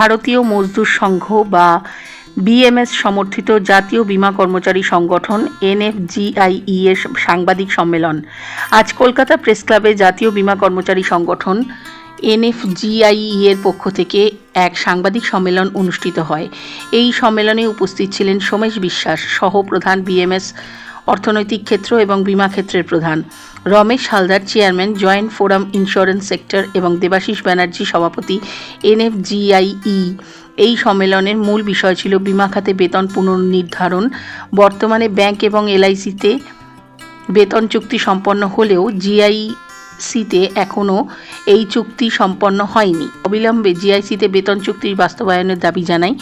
ভারতীয় মজদুর সংঘ বা বিএমএস সমর্থিত জাতীয় বীমা কর্মচারী সংগঠন এনএফজিআইই এর সাংবাদিক সম্মেলন। আজ কলকাতা প্রেস ক্লাবে জাতীয় বীমা কর্মচারী সংগঠন এনএফজিআইই এর পক্ষ থেকে এক সাংবাদিক সম্মেলন অনুষ্ঠিত হয়। এই সম্মেলনে উপস্থিত ছিলেন সোমেশ বিশ্বাস, সহ প্রধান বিএমএস অর্থনৈতিক ক্ষেত্র এবং বিমা ক্ষেত্রের প্রধান। Ramesh Haldar, chairman, joint forum insurance sector এবং দেবাশিস ব্যানার্জি সভাপতি, এনএফজিআইই। এই সম্মেলনের মূল বিষয় ছিল বিমা খাতে বেতন পুনর্নির্ধারণ। বর্তমানে ব্যাংক এবং এলআইসিতে বেতন চুক্তি সম্পন্ন হলেও জিআইসিতে এখনও এই চুক্তি সম্পন্ন হয়নি। অবিলম্বে জিআইসিতে বেতন চুক্তির বাস্তবায়নের দাবি জানাই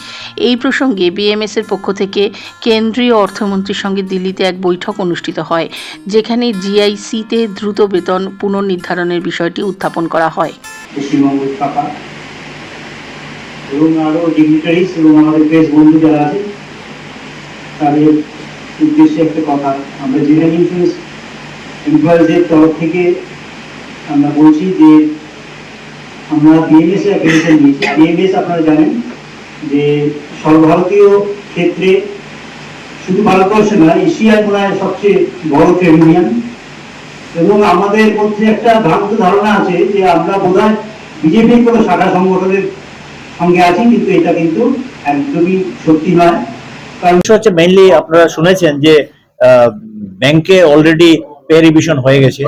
এই প্রসঙ্গে বিএমএস এর পক্ষ থেকে কেন্দ্রীয় অর্থমন্ত্রীর সঙ্গে দিল্লিতে এক বৈঠক অনুষ্ঠিত হয়, যেখানে জিআইসিতে দ্রুত বেতন পুনর্নির্ধারণের বিষয়টি উত্থাপন করা হয়। এবং আরও ডিগনিটারিজ এবং আমাদের বন্ধু যারা আছে, তাদের উদ্দেশ্যে একটা কথা। আমরা জেনারেল ইন্স্যুরেন্স এমপ্লয়িজের তরফ থেকে আমরা বলছি যে আমরা বিএমএস এর অ্যাপ্লিকেশন দিয়েছি। বিএমএস আপনারা জানেন যে সর্বভারতীয় ক্ষেত্রে শুধু ভারতবর্ষে নয় এশিয়ার মনে হয় সবচেয়ে বড় ট্রেড ইউনিয়ন এবং আমাদের মধ্যে একটা ভ্রান্ত ধারণা আছে যে আমরা বোধহয় বিজেপির কোনো শাখা সংগঠনের সঙ্গে আছি কিন্তু এটা কিন্তু একদমই সত্যি নয়। কারণ হচ্ছে মেইনলি আপনারা শুনেছেন যে ব্যাংকে অলরেডি পে রিভিশন হয়ে গেছে।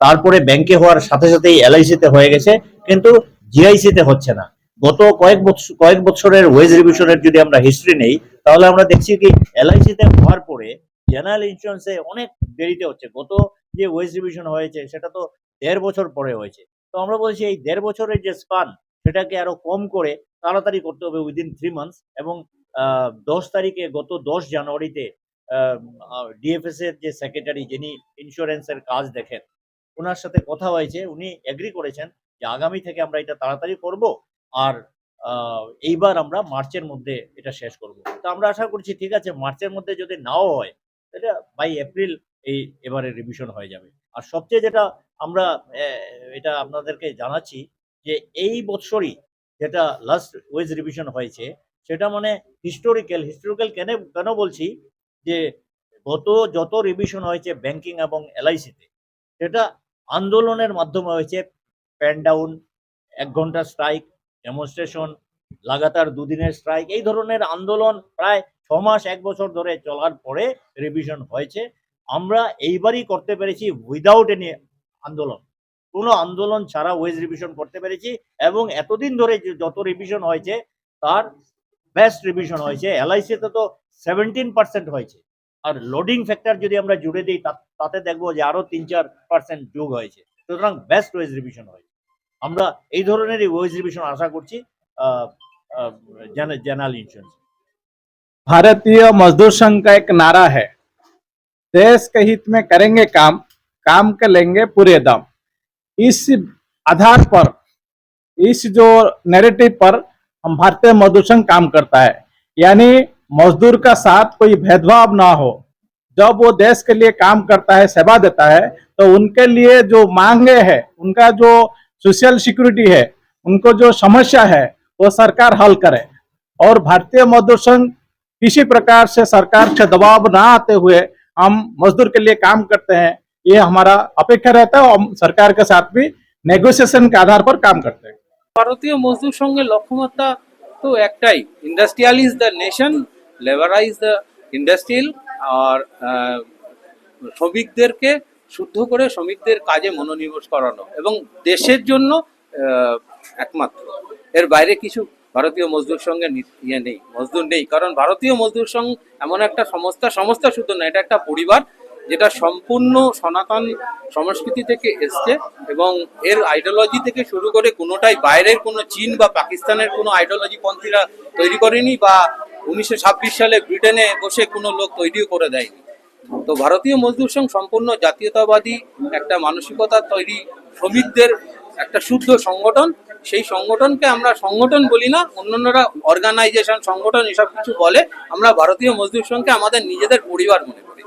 তারপরে ব্যাংকে হওয়ার সাথে সাথেই এলআইসি তে হয়ে গেছে, কিন্তু জিআইসি তে হচ্ছে না। গত কয়েক বছর কয়েক বছরের ওয়েজ রিভিশনের যদি আমরা হিস্ট্রি নেই, তাহলে আমরা দেখছি কি এলআইসি তে হওয়ার পরে জেনারেল ইন্স্যুরেন্সে অনেক দেরিতে হচ্ছে। গত যে ওয়েজ রিভিশন হয়েছে, সেটা তো দেড় বছর পরে হয়েছে। তো আমরা বলছি এই দেড় বছরের যে স্পান সেটাকে আরও কম করে তাড়াতাড়ি করতে হবে উইদিন থ্রি মান্থস এবং দশ তারিখে, গত দশ জানুয়ারিতে ডিএফএস এর যে সেক্রেটারি যিনি ইন্স্যুরেন্সের কাজ দেখেন ওনার সাথে কথা হয়েছে, উনি এগ্রি করেছেন যে আগামী থেকে আমরা এটা তাড়াতাড়ি করব আর এইবার আমরা মার্চের মধ্যে এটা শেষ করব। তো আমরা আশা করছি ঠিক আছে, মার্চের মধ্যে যদি নাও হয় এটা বাই এপ্রিল এই এবারে রিভিশন হয়ে যাবে। আর সবচেয়ে যেটা আমরা এটা আপনাদেরকে জানাচ্ছি যে এই বছরই যেটা লাস্ট ওয়েজ রিভিশন হয়েছে, সেটা মানে হিস্টোরিক্যাল হিস্টোরিক্যাল কেন কেন বলছি যে গত, যত রিভিশন হয়েছে ব্যাংকিং এবং এলআইসিতে সেটা আন্দোলনের মাধ্যমে হয়েছে প্যান ডাউন এক ঘণ্টা স্ট্রাইক ডেমনস্ট্রেশন লাগাতার দুদিনের স্ট্রাইক এই ধরনের আন্দোলন প্রায় ছ মাস, এক বছর ধরে চলার পরে রিভিশন হয়েছে। আমরা এইবারই করতে পেরেছি উইদাউট এনি আন্দোলন। কোনো আন্দোলন ছাড়া ওয়েজ রিভিশন করতে পেরেছি এবং এতদিন ধরে যত রিভিশন হয়েছে, তার বেস্ট রিভিশন হয়েছে। এলআইসিতে তো সেভেন্টিন পার্সেন্ট হয়েছে। আর লোডিং ফ্যাক্টর যদি আমরা জুড়ে দিই তা- তাতে দেখবো যে আরো তিন চার পার্সেন্ট যোগ হয়েছে সুতরাং বেস্ট ওয়েজ রিভিশন হয়েছে আমরা এই ধরনেরই ওয়েজ রিভিশন আশা করছি জেনারেল ইন্স্যুরেন্স भारतीय मजदूर संघ का एक नारा है देश के हित में करेंगे काम काम के लेंगे पूरे दाम इस आधार पर इस जो नैरेटिव पर हम भारतीय मजदूर संघ काम करता है यानी मजदूर का साथ कोई भेदभाव ना हो जब वो देश के लिए काम करता है सेवा देता है तो उनके लिए जो मांगे है उनका जो सोशल सिक्योरिटी है उनको जो समस्या है वो सरकार हल करे और भारतीय मजदूर संघ किसी प्रकार से सरकार से दबाव ना आते हुए हम मजदूर के लिए काम करते हैं ये हमारा अपेक्षा रहता है और हम सरकार के साथ भी नेगोशिएशन के आधार पर काम करते हैं ভারতীয় মজদুর সঙ্গে লক্ষ্যমাত্রা তো একটাই industrialise the nation liberalise the industrial আর শ্রমিকদেরকে শুদ্ধ করে শ্রমিকদের কাজে মনোনিবেশ করানো এবং দেশের জন্য একমাত্র। এর বাইরে কিছু ভারতীয় মজদুর সঙ্গে ইয়ে নেই, মজদুর নেই, কারণ ভারতীয় মজদুর সংঘ এমন একটা সংস্থা সংস্থা শুধু না এটা একটা পরিবার যেটা সম্পূর্ণ সনাতন সংস্কৃতি থেকে এসছে এবং এর আইডিওলজি থেকে শুরু করে কোনোটাই বাইরের কোনো চীন বা পাকিস্তানের কোনো আইডিওলজি পন্থীরা তৈরি করেনি বা উনিশশো ছাব্বিশ সালে ব্রিটেনে বসে কোনো লোক তৈরিও করে দেয়নি। তো ভারতীয় মজদুর সংঘ সম্পূর্ণ জাতীয়তাবাদী একটা মানসিকতা তৈরি শ্রমিকদের একটা শুদ্ধ সংগঠন। সেই সংগঠনকে আমরা সংগঠন বলি না, অন্যান্যরা অর্গানাইজেশন সংগঠন এসব কিছু বলে। আমরা ভারতীয় মজদুর সংঘকে আমাদের নিজেদের পরিবার মনে করি।